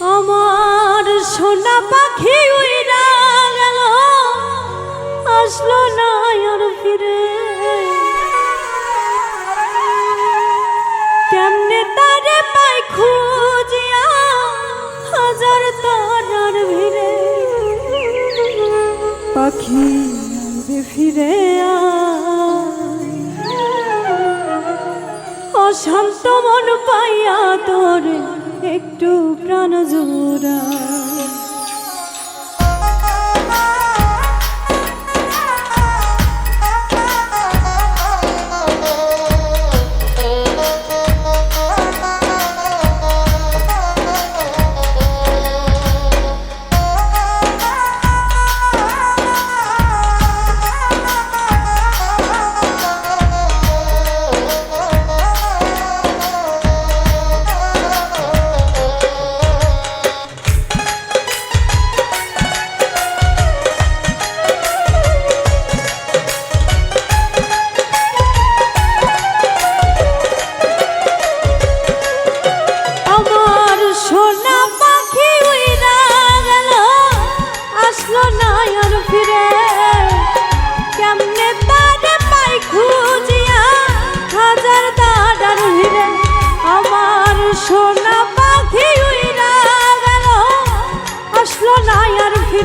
আমার সোনা পাখি উইরা গেল, আসলো না আর ফিরে কেমনে তারে পাই খুঁজিয়া, হাজার তারার ভিড়ে পাখি ফিরে। অশান্ত মন পাইয়া তোর একটু প্রাণ জোড়া।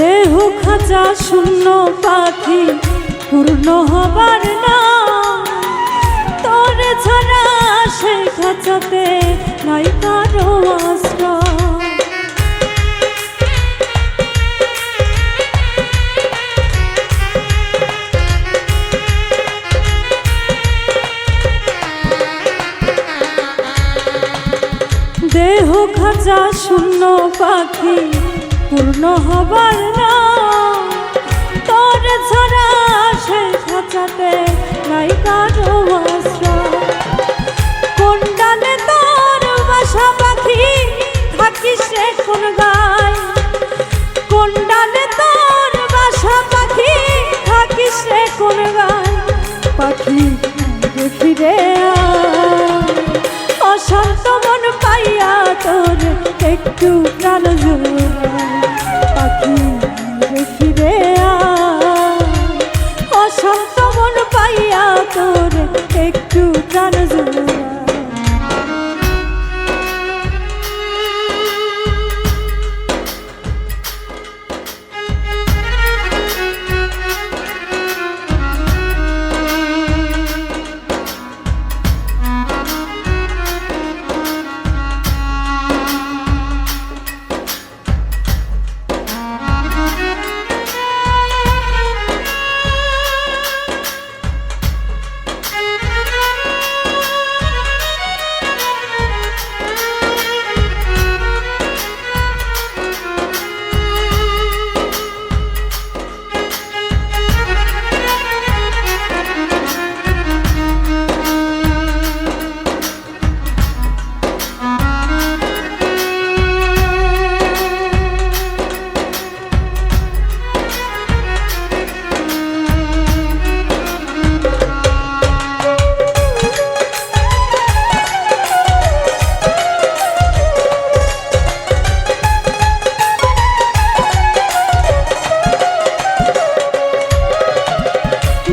দেহ খাঁচা শূন্য পাখি পূর্ণ হবার না। তোরে ছাড়া সে খাঁচাতে নাই কারও দেহ খাঁচা শূন্য পাখি পূর্ণ হবার না। তোর ছাড়া সে খাঁচাতে নাই কারও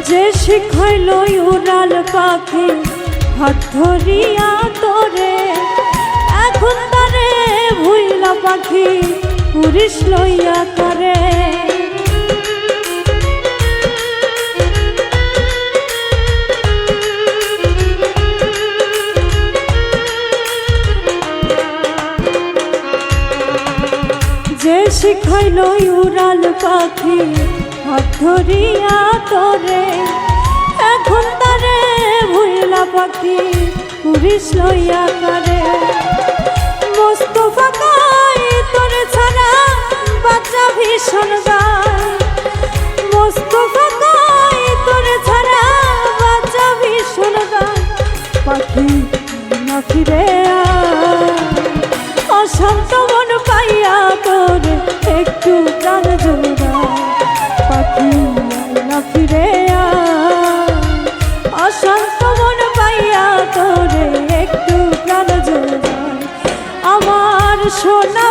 যে শিখাইল উড়াল পাখি, হাত ধরিয়া তোরে। এখন তারে ভুইলা পাখি পুরিশ লইয়া করে যে শিখাইল উড়াল পাখি ধরিয়া তোরে, এখন তারে ভুইলা পাখি পুরিশ লইয়া করে মোস্তফা কই তোরে ছাড়া বাচ্চা ভীষণ গায়। মোস্তফা কই তোরে ছাড়া বাচ্চা ভীষণ গায়। পাখি না ফিরে অশান্ত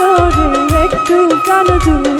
তোর একটু প্রাণ জুড়ায়